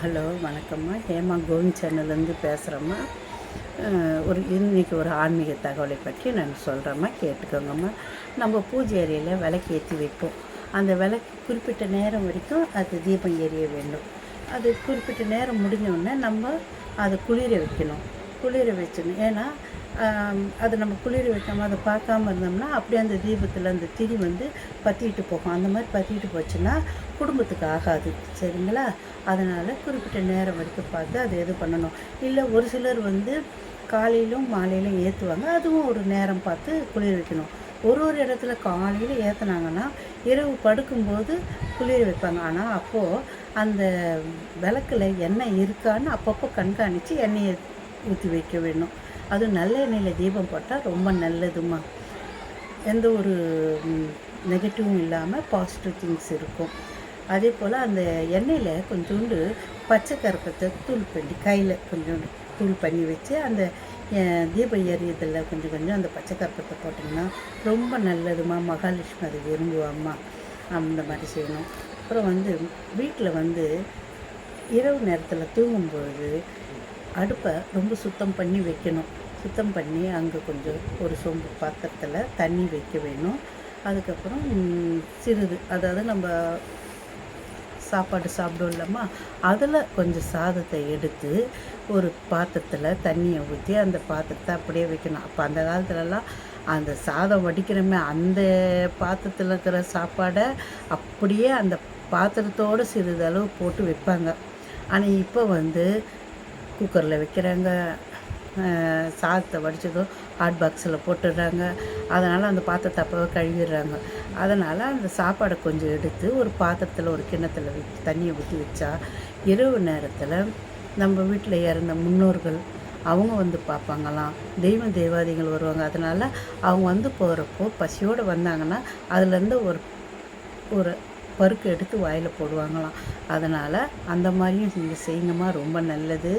Hello வணக்கம்மா. ஹேமா கோவிந்த் சேனல்லேருந்து பேசுகிறேம்மா. ஒரு இன்றைக்கி ஒரு ஆன்மீக தகவலை பற்றி நான் சொல்கிறேம்மா. கேட்டுக்கோங்கம்மா. நம்ம பூஜை அறையில் விளக்கு ஏற்றி வைப்போம். அந்த விளக்கு குறிப்பிட்ட நேரம் வரைக்கும் அது தீபம் எரிய வேண்டும். அது குறிப்பிட்ட நேரம் முடிஞ்சோடனே நம்ம அதை குளிர வைக்கணும். குளிர வச்சிடணும் ஏன்னா அது நம்ம குளிர வைக்காமல் அதை பார்க்காம இருந்தோம்னா அப்படியே அந்த தீபத்தில் அந்த திரி வந்து பற்றிட்டு போகும். அந்த மாதிரி பற்றிட்டு போச்சுன்னா குடும்பத்துக்கு ஆகாது. சரிங்களா? அதனால் குறிப்பிட்ட நேரம் வரைக்கும் பார்த்து அதை இது பண்ணணும். இல்லை ஒரு சிலர் வந்து காலையிலும் மாலையிலும் ஏற்றுவாங்க அதுவும் ஒரு நேரம் பார்த்து குளிர வைக்கணும். ஒரு ஒரு இடத்துல காலையில் ஏற்றுனாங்கன்னா இரவு படுக்கும்போது குளிர வைப்பாங்க. ஆனால் அப்போது அந்த விளக்கில் எண்ணெய் இருக்கான்னு அப்பப்போ கண்காணித்து எண்ணெயை ஊற்றி வைக்க வேணும். அது நல்ல எண்ணெயில் தீபம் போட்டால் ரொம்ப நல்லதுமா எந்த ஒரு நெகட்டிவும் இல்லாமல் பாசிட்டிவ் திங்ஸ் இருக்கும். அதே போல் அந்த எண்ணெயில் கொஞ்சோண்டு பச்சை கருப்பத்தை தூள் பண்ணி கையில் கொஞ்சோண்டு தூள் பண்ணி வச்சு அந்த தீபம் எரியதில் கொஞ்சம் கொஞ்சம் அந்த பச்சை கருப்பத்தை போட்டிங்கன்னா ரொம்ப நல்லதுமா மகாலட்சுமி அதை விரும்புவாம்மா. அந்த மாதிரி செய்யணும். அப்புறம் வந்து வீட்டில் வந்து இரவு நேரத்தில் தூங்கும்பொழுது அடுப்பை ரொம்ப சுத்தம் பண்ணி வைக்கணும். சுத்தம் பண்ணி அங்கே கொஞ்சம் ஒரு சொம்பு பாத்திரத்தில் தண்ணி வைக்க வேணும். அதுக்கப்புறம் சிறிது அதாவது நம்ம சாப்பாடு சாப்பிடும் இல்லைம்மா அதில் கொஞ்சம் சாதத்தை எடுத்து ஒரு பாத்திரத்தில் தண்ணியை ஊற்றி அந்த பாத்திரத்தை அப்படியே வைக்கணும். அப்போ அந்த காலத்துலலாம் அந்த சாதம் வடிக்கிறோமே அந்த பாத்திரத்தில் இருக்கிற சாப்பாடை அப்படியே அந்த பாத்திரத்தோடு சிறிதளவு போட்டு வைப்பாங்க. ஆனால் இப்போ வந்து குக்கரில் வைக்கிறாங்க. சாதத்தை வடித்ததும் ஹாட் பாக்ஸில் போட்டுடுறாங்க. அதனால் அந்த பாத்திரத்தை அப்போவே கழுவிடுறாங்க. அதனால் அந்த சாப்பாடை கொஞ்சம் எடுத்து ஒரு பாத்திரத்தில் ஒரு கிண்ணத்தில் வச்சு தண்ணியை ஊற்றி வச்சா இரவு நேரத்தில் நம்ம வீட்டில் இறந்த முன்னோர்கள் அவங்க வந்து பார்ப்பாங்களாம். தெய்வ தெய்வாதிகள் வருவாங்க. அதனால் அவங்க வந்து போகிறப்போ பசியோடு வந்தாங்கன்னா அதுலேருந்து ஒரு ஒரு பருக்கு எடுத்து வாயில் போடுவாங்களாம். அதனால் அந்த மாதிரியும் நீங்கள் செய்யுங்கம்மா. ரொம்ப நல்லது.